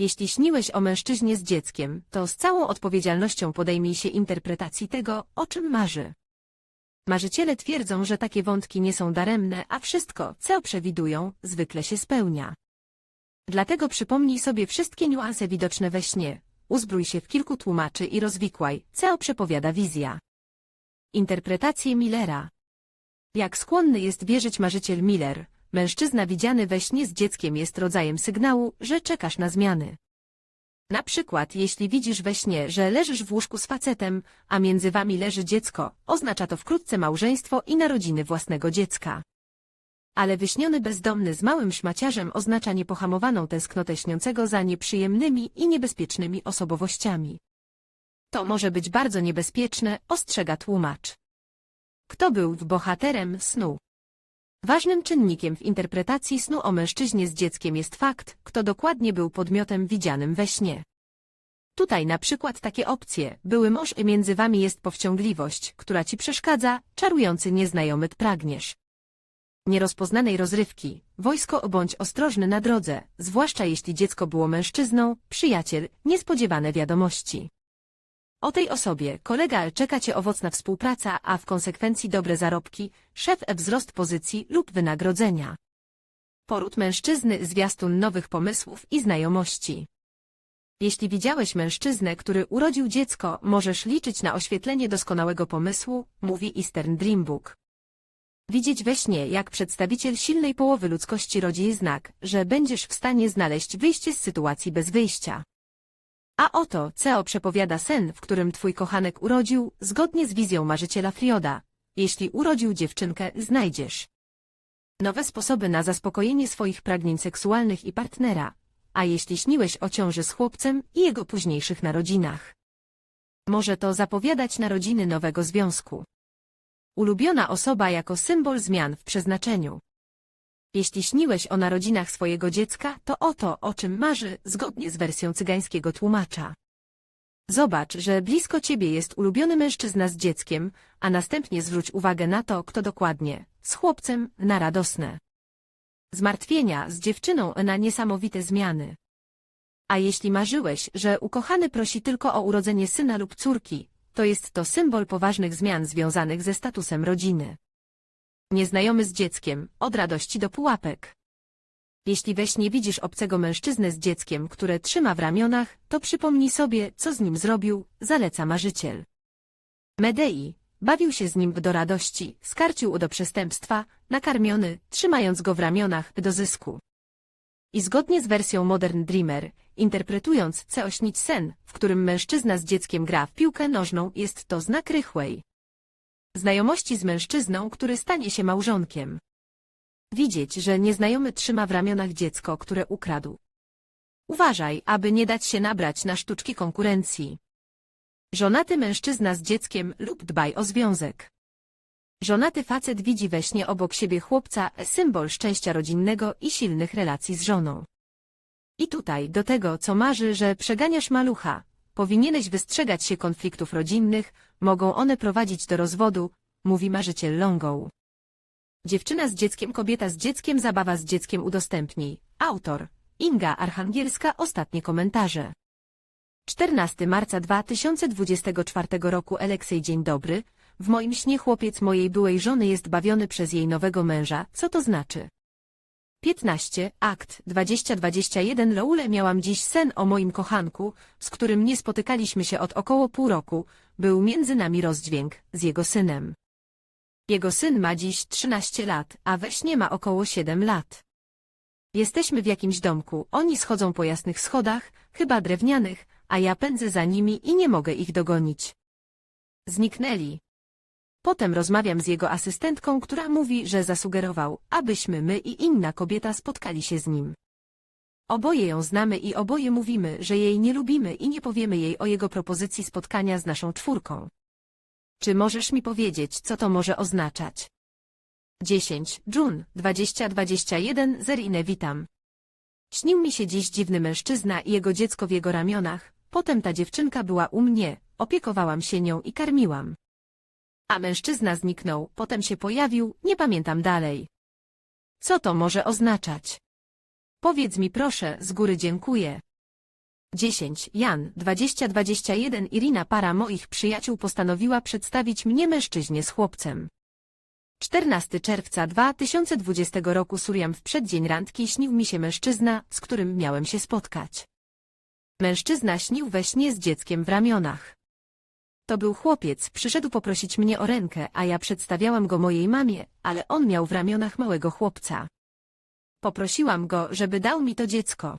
Jeśli śniłeś o mężczyźnie z dzieckiem, to z całą odpowiedzialnością podejmij się interpretacji tego, o czym marzy. Marzyciele twierdzą, że takie wątki nie są daremne, a wszystko, co przewidują, zwykle się spełnia. Dlatego przypomnij sobie wszystkie niuanse widoczne we śnie, uzbrój się w kilku tłumaczy i rozwikłaj, co przepowiada wizja. Interpretacje Millera Jak skłonny jest wierzyć marzyciel Miller, Mężczyzna widziany we śnie z dzieckiem jest rodzajem sygnału, że czekasz na zmiany. Na przykład, jeśli widzisz we śnie, że leżysz w łóżku z facetem, a między wami leży dziecko, oznacza to wkrótce małżeństwo i narodziny własnego dziecka. Ale wyśniony bezdomny z małym szmaciarzem oznacza niepohamowaną tęsknotę śniącego za nieprzyjemnymi i niebezpiecznymi osobowościami. To może być bardzo niebezpieczne, ostrzega tłumacz. Kto był bohaterem snu? Ważnym czynnikiem w interpretacji snu o mężczyźnie z dzieckiem jest fakt, kto dokładnie był podmiotem widzianym we śnie. Tutaj na przykład takie opcje, były mąż i między wami jest powściągliwość, która ci przeszkadza, czarujący nieznajomy pragniesz. Nierozpoznanej rozrywki, wojsko bądź ostrożny na drodze, zwłaszcza jeśli dziecko było mężczyzną, przyjaciel, niespodziewane wiadomości. O tej osobie kolega czeka cię owocna współpraca, a w konsekwencji dobre zarobki, szef wzrost pozycji lub wynagrodzenia. Poród mężczyzny zwiastun nowych pomysłów i znajomości. Jeśli widziałeś mężczyznę, który urodził dziecko, możesz liczyć na oświetlenie doskonałego pomysłu, mówi Eastern Dream Book. Widzieć we śnie, jak przedstawiciel silnej połowy ludzkości rodzi znak, że będziesz w stanie znaleźć wyjście z sytuacji bez wyjścia. A oto, CEO przepowiada sen, w którym twój kochanek urodził, zgodnie z wizją marzyciela Frioda. Jeśli urodził dziewczynkę, znajdziesz nowe sposoby na zaspokojenie swoich pragnień seksualnych i partnera. A jeśli śniłeś o ciąży z chłopcem i jego późniejszych narodzinach, może to zapowiadać narodziny nowego związku. Ulubiona osoba jako symbol zmian w przeznaczeniu. Jeśli śniłeś o narodzinach swojego dziecka, to oto, o czym marzy, zgodnie z wersją cygańskiego tłumacza. Zobacz, że blisko ciebie jest ulubiony mężczyzna z dzieckiem, a następnie zwróć uwagę na to, kto dokładnie, z chłopcem, na radosne. Zmartwienia z dziewczyną na niesamowite zmiany. A jeśli marzyłeś, że ukochany prosi tylko o urodzenie syna lub córki, to jest to symbol poważnych zmian związanych ze statusem rodziny. Nieznajomy z dzieckiem, od radości do pułapek. Jeśli we śnie widzisz obcego mężczyznę z dzieckiem, które trzyma w ramionach, to przypomnij sobie, co z nim zrobił, zaleca marzyciel. Medei, bawił się z nim do radości, skarcił do przestępstwa, nakarmiony, trzymając go w ramionach, do zysku. I zgodnie z wersją Modern Dreamer, interpretując co śnić sen, w którym mężczyzna z dzieckiem gra w piłkę nożną, jest to znak rychłej. Znajomości z mężczyzną, który stanie się małżonkiem. Widzieć, że nieznajomy trzyma w ramionach dziecko, które ukradł. Uważaj, aby nie dać się nabrać na sztuczki konkurencji. Żonaty mężczyzna z dzieckiem lub dbaj o związek. Żonaty facet widzi we śnie obok siebie chłopca, symbol szczęścia rodzinnego i silnych relacji z żoną. I tutaj, do tego, co marzy, że przeganiasz malucha, powinieneś wystrzegać się konfliktów rodzinnych, mogą one prowadzić do rozwodu, mówi marzyciel Longow. Dziewczyna z dzieckiem, kobieta z dzieckiem, zabawa z dzieckiem udostępnij. Autor Inga Archangielska, ostatnie komentarze. 14 marca 2024 roku Aleksiej Dzień dobry. W moim śnie chłopiec mojej byłej żony jest bawiony przez jej nowego męża. Co to znaczy? 15. Akt 2021 Loule miałam dziś sen o moim kochanku, z którym nie spotykaliśmy się od około pół roku. Był między nami rozdźwięk z jego synem. Jego syn ma dziś 13 lat, a we śnie ma około 7 lat. Jesteśmy w jakimś domku, oni schodzą po jasnych schodach, chyba drewnianych, a ja pędzę za nimi i nie mogę ich dogonić. Zniknęli. Potem rozmawiam z jego asystentką, która mówi, że zasugerował, abyśmy my i inna kobieta spotkali się z nim. Oboje ją znamy i oboje mówimy, że jej nie lubimy i nie powiemy jej o jego propozycji spotkania z naszą czwórką. Czy możesz mi powiedzieć, co to może oznaczać? 10. June, 2021, Zerinę witam. Śnił mi się dziś dziwny mężczyzna i jego dziecko w jego ramionach, potem ta dziewczynka była u mnie, opiekowałam się nią i karmiłam. A mężczyzna zniknął, potem się pojawił, nie pamiętam dalej. Co to może oznaczać? Powiedz mi proszę, z góry dziękuję. 10. Jan, 2021 Irina para moich przyjaciół postanowiła przedstawić mnie mężczyźnie z chłopcem. 14 czerwca 2020 roku Suriam w przeddzień randki śnił mi się mężczyzna, z którym miałem się spotkać. Mężczyzna śnił we śnie z dzieckiem w ramionach. To był chłopiec, przyszedł poprosić mnie o rękę, a ja przedstawiałam go mojej mamie, ale on miał w ramionach małego chłopca. Poprosiłam go, żeby dał mi to dziecko.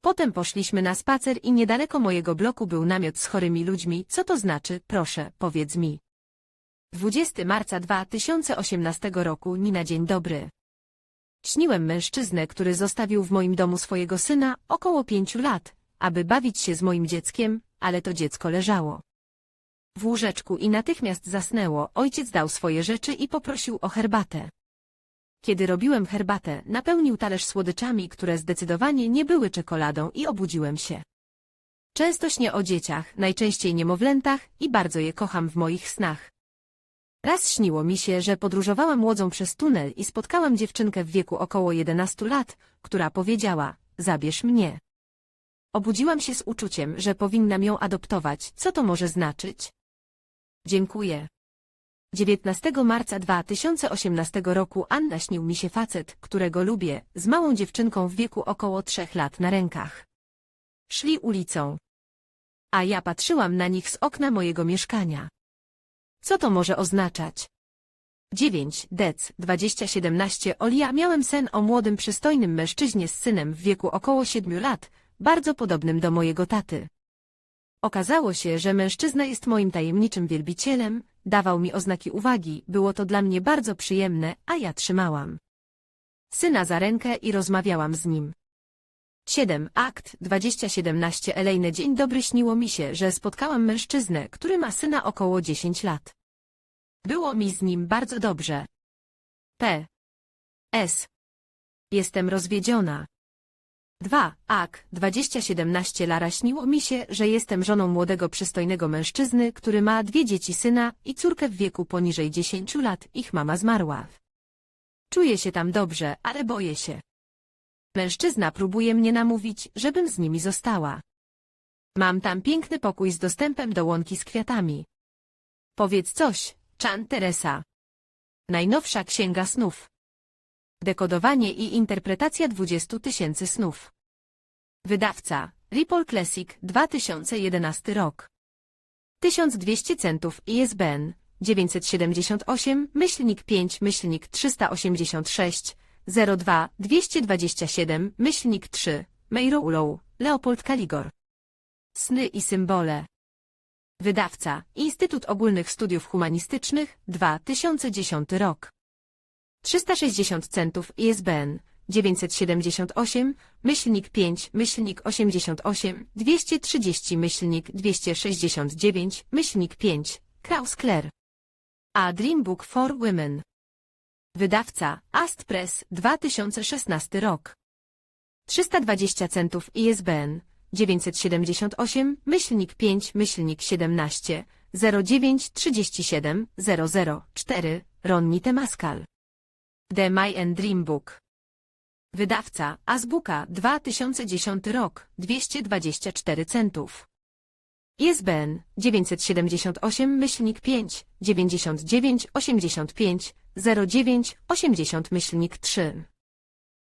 Potem poszliśmy na spacer i niedaleko mojego bloku był namiot z chorymi ludźmi. Co to znaczy, proszę, powiedz mi. 20 marca 2018 roku Nina dzień dobry. Śniłem mężczyznę, który zostawił w moim domu swojego syna około pięciu lat, aby bawić się z moim dzieckiem, ale to dziecko leżało. W łóżeczku i natychmiast zasnęło, ojciec dał swoje rzeczy i poprosił o herbatę. Kiedy robiłem herbatę, napełnił talerz słodyczami, które zdecydowanie nie były czekoladą i obudziłem się. Często śnię o dzieciach, najczęściej niemowlętach i bardzo je kocham w moich snach. Raz śniło mi się, że podróżowałam łodzą przez tunel i spotkałam dziewczynkę w wieku około 11 lat, która powiedziała, zabierz mnie. Obudziłam się z uczuciem, że powinnam ją adoptować. Co to może znaczyć? Dziękuję. 19 marca 2018 roku Anna śnił mi się facet, którego lubię, z małą dziewczynką w wieku około trzech lat na rękach. Szli ulicą. A ja patrzyłam na nich z okna mojego mieszkania. Co to może oznaczać? 9. Dec, 2017 Olia miałem sen o młodym przystojnym mężczyźnie z synem w wieku około 7 lat, bardzo podobnym do mojego taty. Okazało się, że mężczyzna jest moim tajemniczym wielbicielem, dawał mi oznaki uwagi, było to dla mnie bardzo przyjemne, a ja trzymałam syna za rękę i rozmawiałam z nim. 7. Akt 2017 Elejne Dzień dobry śniło mi się, że spotkałam mężczyznę, który ma syna około 10 lat. Było mi z nim bardzo dobrze. P. S. Jestem rozwiedziona. 2. Ak, 2017 Lara śniło mi się, że jestem żoną młodego przystojnego mężczyzny, który ma dwie dzieci syna i córkę w wieku poniżej 10 lat, ich mama zmarła. Czuję się tam dobrze, ale boję się. Mężczyzna próbuje mnie namówić, żebym z nimi została. Mam tam piękny pokój z dostępem do łąki z kwiatami. Powiedz coś, Chan Teresa. Najnowsza księga snów. Dekodowanie i interpretacja 20 tysięcy snów. Wydawca Ripple Classic 2011 rok. 1200 centów ISBN 978 myślnik 5 myślnik 386 02 227 myślnik 3 Meiroulow Leopold Kaligor. Sny i symbole. Wydawca Instytut Ogólnych Studiów Humanistycznych 2010 rok. 360 centów ISBN 978 myślnik 5 myślnik 88 230 myślnik 269 myślnik 5 Kraus Clare. A Dream Book for Women. Wydawca Ast Press 2016 rok. 320 centów ISBN 978 myślnik 5 myślnik 17 09 37 004 Ronni Temaskal. The My and Dream Book. Wydawca Azbuka 2010 rok 224 centów. ISBN 978 myślnik 5 99 85 09 80 myślnik 3